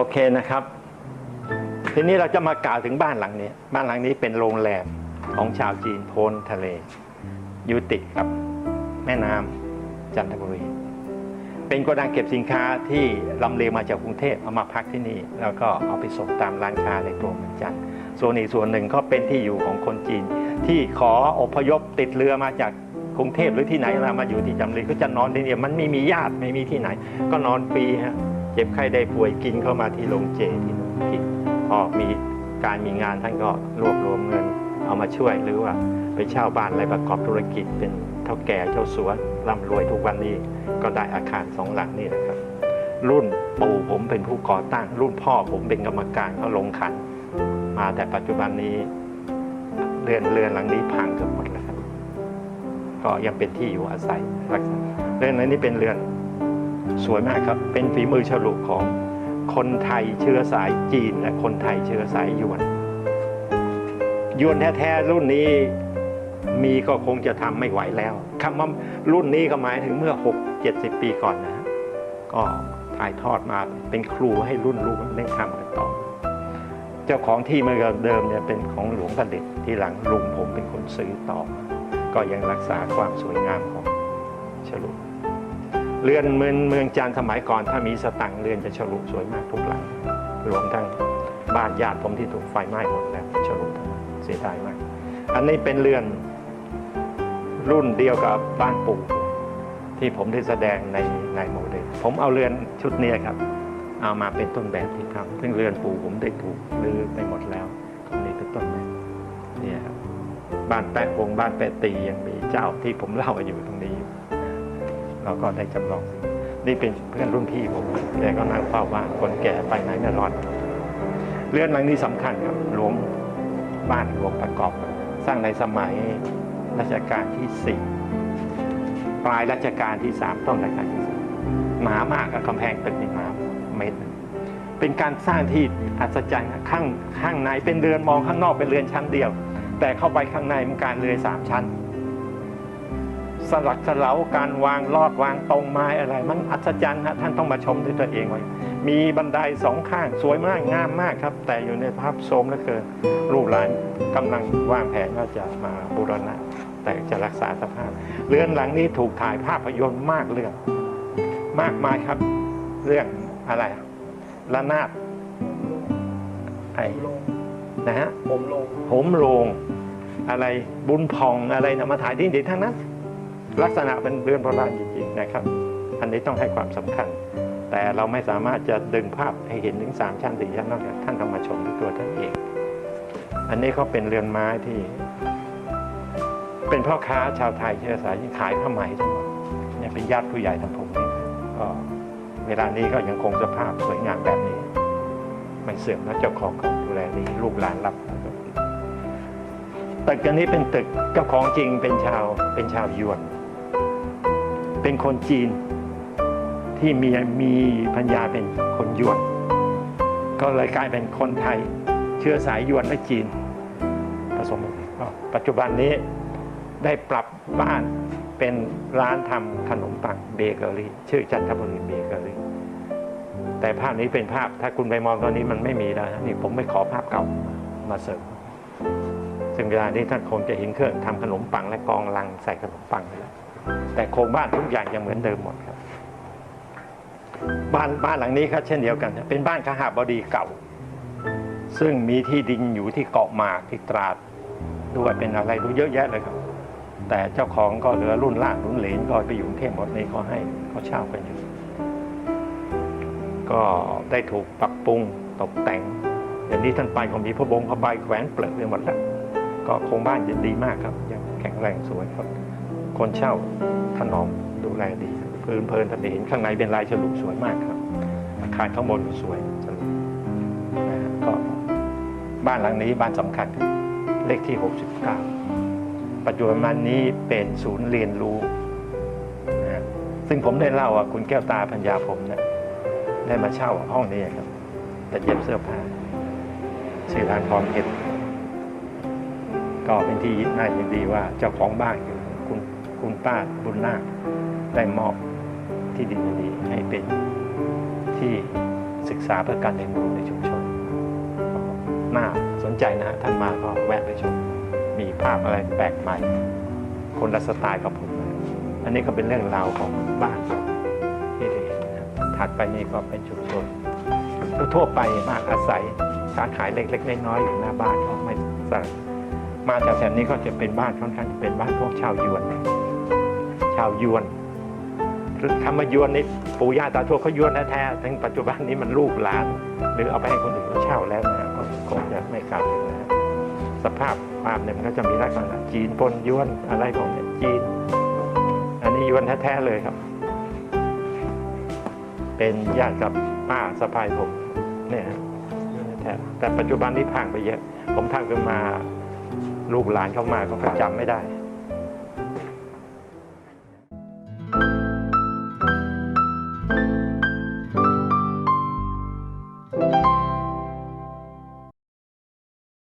โอเคนะครับ ทีนี้เราจะมากล่าวถึงบ้านหลังนี้ บ้านหลังนี้เป็นโรงแรมของชาวจีนโพนทะเล อยู่ติดกับแม่น้ำจันทบุรี เป็นโกดังเก็บสินค้าที่ลำเลียงมาจากกรุงเทพเอามาพักที่นี่ แล้วก็เอาไปส่งตามร้านค้าในตัวเมืองจันทร์ส่วนอีกส่วนหนึ่งก็เป็นที่อยู่ของคนจีน ที่ขออพยพติดเรือมาจากกรุงเทพหรือที่ไหนมามาอยู่ที่จำเลยก็จะนอนที่นี่มันไม่มีญาติไม่มีที่ไหน ก็นอนฟรีฮะ จ็บไข้ได้ป่วยกินเข้ามาที่โรงเจที่นู่นกินพอมีการมีงานท่านก็รวบรวมเงินเอามาช่วยหรือว่าไปเช่าบ้านอะไรประกอบธุรกิจ เป็นเท่าแก่เจ้าสัวร่ำรวยทุกวันนี้ก็ได้อาคารสองหลังนี่นะครับ รุ่นปู่ผมเป็นผู้ก่อตั้ง รุ่นพ่อผมเป็นกรรมการเขาลงขัน มาแต่ปัจจุบันนี้เรือนเรือนหลังนี้พังเกือบหมดแล้วครับก็ยังเป็นที่อยู่อาศัยรักษาเรือนหลังนี้เป็นเรือน สวยมากครับ เป็นฝีมือฉลุของคนไทยเชื้อสายจีนและคนไทยเชื้อสายยวน ยวนแท้ๆรุ่นนี้มีก็คงจะทำไม่ไหวแล้วคำว่ารุ่นนี้ก็หมายถึงเมื่อ 6 70 ปีก่อนนะก็ถ่ายทอดมาเป็นครูให้รุ่นลูกเล่นทำกันต่อ เจ้าของที่เมื่อเดิมเนี่ยเป็นของหลวงประดิษฐ์ที่หลังลุงผมเป็นคนซื้อต่อ ก็ยังรักษาความสวยงามของฉลุ เรือนเมืองเมืองจันทร์สมัยก่อน ถ้ามีสตังเรือนจะฉลุสวยมากทุกหลังรวมทั้งบ้านญาติผมที่ถูกไฟไหม้หมดแล้วฉลุทั้งนั้นเสียดายมาก อันนี้เป็นเรือนรุ่นเดียวกับบ้านปู่ที่ผมได้แสดงในในโมเดลผมเอาเรือนชุดนี้ครับ เอามาเป็นต้นแบบที่ทำซึ่งเรือนปู่ผมได้ถูกรื้อไปหมดแล้วตรงนี้เป็นต้นแบบเนี่ยครับบ้านแปะวงบ้านแปะตียังมีเจ้าที่ผมเล่าอยู่ตรงนี้อยู่ เราก็ได้จำลอง นี่เป็นเพื่อนรุ่นพี่ผมแกก็นั่งเฝ้าบ้านคนแก่ไปไหนไม่รอดเรือนหลังนี้สำคัญครับหลวงบ้านหลวงประกอบ สร้างในสมัยรัชกาลที่สี่ปลายรัชกาลที่สามต้นรัชกาลที่สี่หนามากกับกำแพงตึกนี่หนาเมตรเป็นการสร้างที่อัศจรรย์ข้างข้างในเป็นเรือนมองข้างนอกเป็นเรือนชั้นเดียว แต่เข้าไปข้างในมันการเรือนสามชั้น สลักสลาการวางลอดวางตรงไม้อะไร มันอัศจรรย์ฮะท่านต้องมาชมด้วยตัวเองไว้มีบันไดสองข้างสวยมากงามมากครับ แต่อยู่ในภาพโทรมเหลือเกินลูกหลานกำลังวางแผนว่าจะมาบูรณะ แต่จะรักษาสภาพ เรือนหลังนี้ถูกถ่ายภาพยนตร์มากเรื่อง มากมายครับ เรื่องอะไรละนาดไอ้นะฮะผมลงโหมโรงอะไรบุญพองอะไรนะมาถ่ายที่นี่ทั้งนั้น ลักษณะเป็นเรือนโบราณจริงๆนะครับ อันนี้ต้องให้ความสำคัญ แต่เราไม่สามารถจะดึงภาพให้เห็นถึงสามชั้นสี่ชั้นนอกจากท่านต้องมาชมด้วยตัวท่านเอง อันนี้ก็เป็นเรือนไม้ที่ เป็นพ่อค้าชาวไทยเชื้อสายที่ขายผ้าไหมทั้งหมดเนี่ยเป็นญาติผู้ใหญ่ทั้งผมเองก็เวลานี้ก็ยังคงสภาพสวยงามแบบนี้ ไม่เสื่อมนะเจ้าของก็ดูแลดีลูกหลานรับตึกอันนี้เป็นตึกเจ้าของจริงเป็นชาวเป็นชาวยวน เป็นคนจีนที่มีมีพัญญาเป็นคนยวน ก็เลยกลายเป็นคนไทย เชื้อสายยวนและจีนผสมกันปัจจุบันนี้ได้ปรับบ้านเป็นร้านทำขนมปังเบเกอรี่ ชื่อจันทบุรีเบเกอรี่ แต่ภาพนี้เป็นภาพถ้าคุณไปมองตอนนี้มันไม่มีแล้วนี่ผมไม่ขอภาพเก่ามาเสริมซึ่งเวลานี้ท่านคงจะเห็นเครื่องทำขนมปังและกองลังใส่ขนมปังแล้ว แต่โครงบ้านทุกอย่างยังเหมือนเดิมหมดครับ บ้านบ้านหลังนี้ครับเช่นเดียวกัน เป็นบ้านขหาบดีเก่า ซึ่งมีที่ดินอยู่ที่เกาะหมากที่ตราดด้วยเป็นอะไรดูเยอะแยะเลยครับ แต่เจ้าของก็เหลือรุ่นล่างรุ่นเหลนก็ไปอยู่กรุงเทพหมดเลยเขาให้เขาเช่ากันอยู่ก็ได้ถูกปรับปรุงตกแต่งอย่างนี้ท่านไปก็มีพระบงพระใบแขวนเปลือกไปหมดแล้วก็โครงบ้านยังดีมากครับยังแข็งแรงสวยครับ คนเช่าถนอมดูแลดีเพลินเพลินท่านได้เห็นข้างในเป็นลายฉลุสวยมากครับอาคารข้างบนสวยฉลุนะก็บ้านหลังนี้บ้านสำคัญเลขที่ 69 ปัจจุบันนี้เป็นศูนย์เรียนรู้นะฮะซึ่งผมได้เล่าว่าคุณแก้วตาพัญญาผมเนี่ยได้มาเช่าห้องนี้ครับแต่เย็บเสื้อผ้าชื่อร้านพร้อมเพชรก็เป็นที่น่ายินดีว่าเจ้าของบ้าน คุณป้าบุญนาคได้มอบที่ดินนี้ให้เป็นที่ศึกษาเพื่อการเรียนรู้ในชุมชนน่าสนใจนะฮะท่านมาก็แวะไปชม มีภาพอะไรแปลกใหม่ คนละสไตล์กับผม อันนี้ก็เป็นเรื่องราวของบ้านที่ด้เห็นถัดไปนี่ก็เป็นชุมชนทั่วไปบ้านอาศัยค้าขายเล็กๆน้อยๆอยู่หน้าบ้านก็ไม่ใส่มาแถวๆนี้ก็จะเป็นบ้านค่อนข้างจะเป็นบ้านพวกชาวยวน ชาวยวนหรือคำว่ายวนนี่ปู่ย่าตาทวดเขายวนแท้ๆถึงปัจจุบันนี้มันลูกหลาน หรือเอาไปให้คนอื่นเขาเช่าแล้วนะคงจะไม่กลับนะสภาพบ้านเนี่ยมันก็จะมีลักษณะจีนปนยวนอะไรของเนี่ยจีน อันนี้ยวนแท้ๆเลยครับ เป็นญาติกับป้าสะพายผมเนี่ยแท้แต่ปัจจุบันนี้พังไปเยอะ ผมทำขึ้นมาลูกหลานเข้ามาก็จำไม่ได้